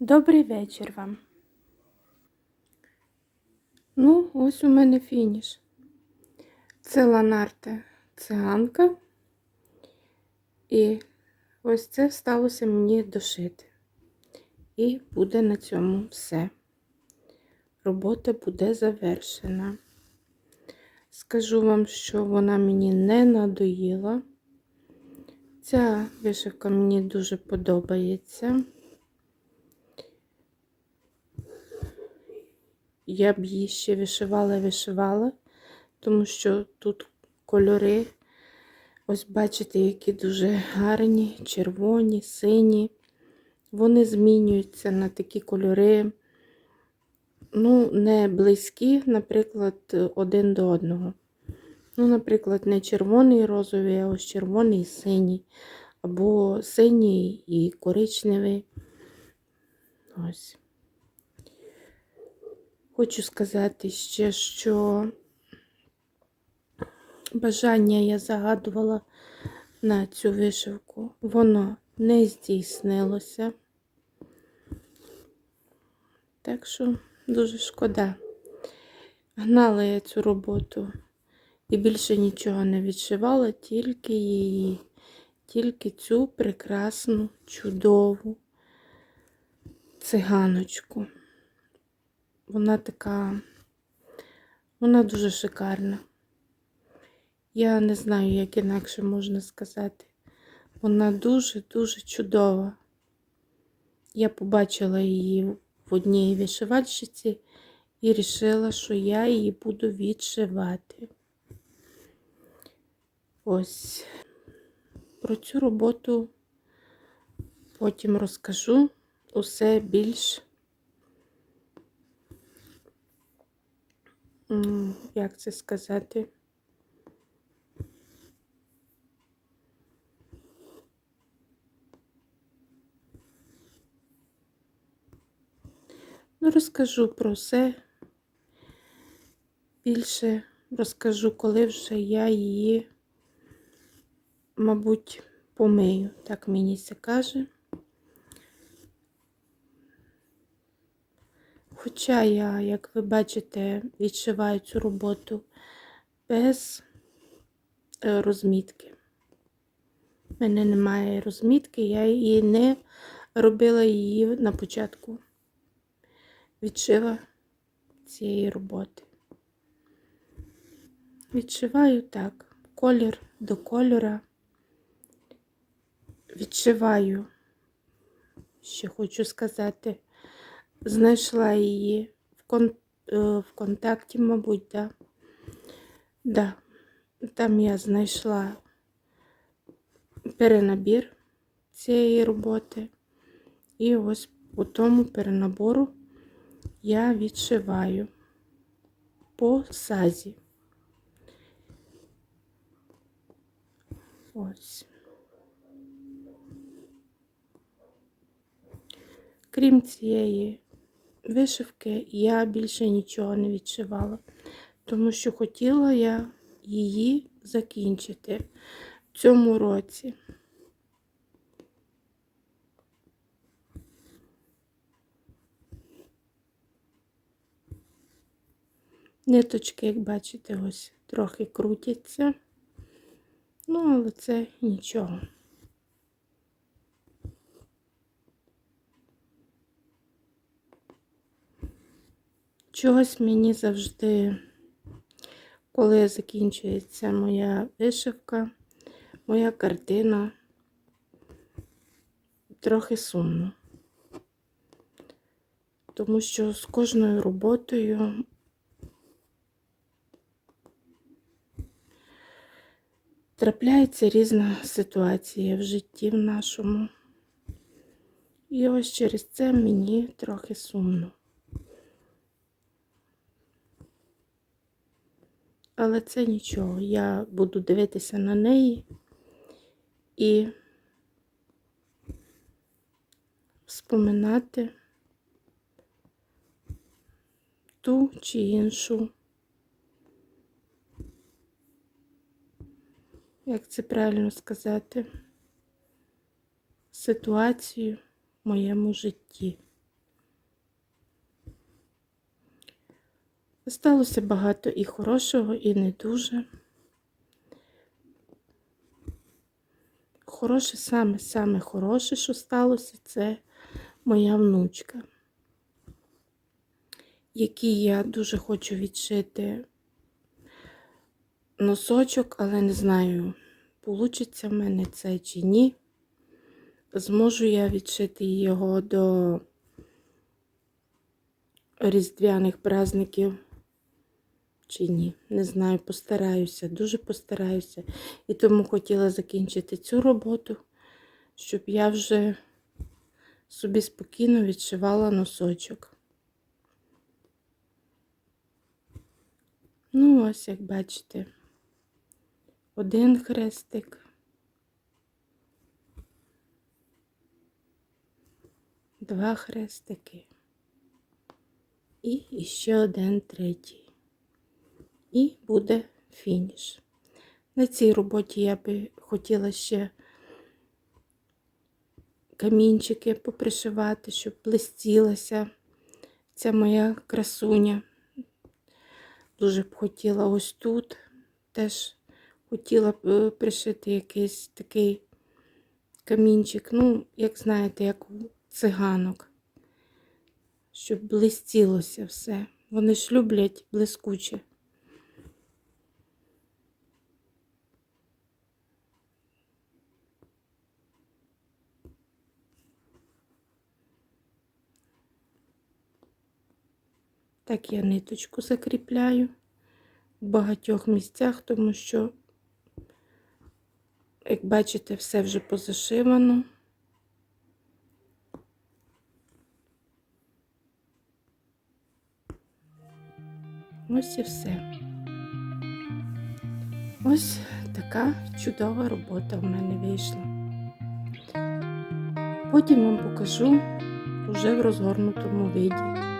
Добрий вечір вам. Ну, ось у мене фініш. Це ланарте циганка. І ось це сталося мені дошити. І буде на цьому все. Робота буде завершена. Скажу вам, що вона мені не надоїла. Ця вишивка мені дуже подобається. Я б її ще вишивала-вишивала, тому що тут кольори, ось бачите, які дуже гарні, червоні, сині. Вони змінюються на такі кольори, ну, не близькі, наприклад, один до одного. Ну, наприклад, не червоний розовий, а ось червоний і синій, або синій і коричневий. Ось. Хочу сказати ще, що бажання я загадувала на цю вишивку, воно не здійснилося. Так що дуже шкода. Гнала я цю роботу і більше нічого не відшивала, тільки її, тільки цю прекрасну, чудову циганочку. Вона така, вона дуже шикарна. Я не знаю, як інакше можна сказати. Вона дуже-дуже чудова. Я побачила її в одній вишивальщиці і вирішила, що я її буду відшивати. Ось про цю роботу потім розкажу усе більш. Як це сказати? Ну, розкажу про все. Більше розкажу, коли вже я її, мабуть, помию. Так мені це каже. Хоча я, як ви бачите, відшиваю цю роботу без е, розмітки. У мене немає розмітки, я її не робила її на початку відшива цієї роботи. Відшиваю так, колір до кольора. Відшиваю, ще хочу сказати, знайшла її в, кон... е, в контакті, мабуть, да. Да. Там я знайшла перенабір цієї роботи. І ось по тому перенабору я відшиваю по сазі. Ось. Крім цієї вишивки, я більше нічого не відшивала, тому що хотіла я її закінчити в цьому році. Ниточки, як бачите, ось трохи крутяться, ну, але це нічого. Чогось мені завжди, коли закінчується моя вишивка, моя картина, трохи сумно. Тому що з кожною роботою трапляється різна ситуація в житті в нашому. І ось через це мені трохи сумно. Але це нічого. Я буду дивитися на неї і вспоминати ту чи іншу, як це правильно сказати, ситуацію в моєму житті. Сталося багато і хорошого, і не дуже. Хороше, саме саме хороше, що сталося, це моя внучка, якій я дуже хочу відшити носочок, але не знаю, получиться в мене це чи ні. Зможу я відшити його до різдвяних праздників чи ні. Не знаю, постараюся, дуже постараюся. І тому хотіла закінчити цю роботу, щоб я вже собі спокійно відшивала носочок. Ну, ось, як бачите, один хрестик. Два хрестики. І ще один третій. І буде фініш. На цій роботі я би хотіла ще камінчики попришивати, щоб блистілася ця моя красуня. Дуже б хотіла ось тут. Теж хотіла б е, пришити якийсь такий камінчик. Ну, як знаєте, як у циганок. Щоб блистілося все. Вони ж люблять блискуче. Так я ниточку закріпляю в багатьох місцях, тому що, як бачите, все вже позашивано. Ось і все. Ось така чудова робота в мене вийшла. Потім вам покажу вже в розгорнутому виді.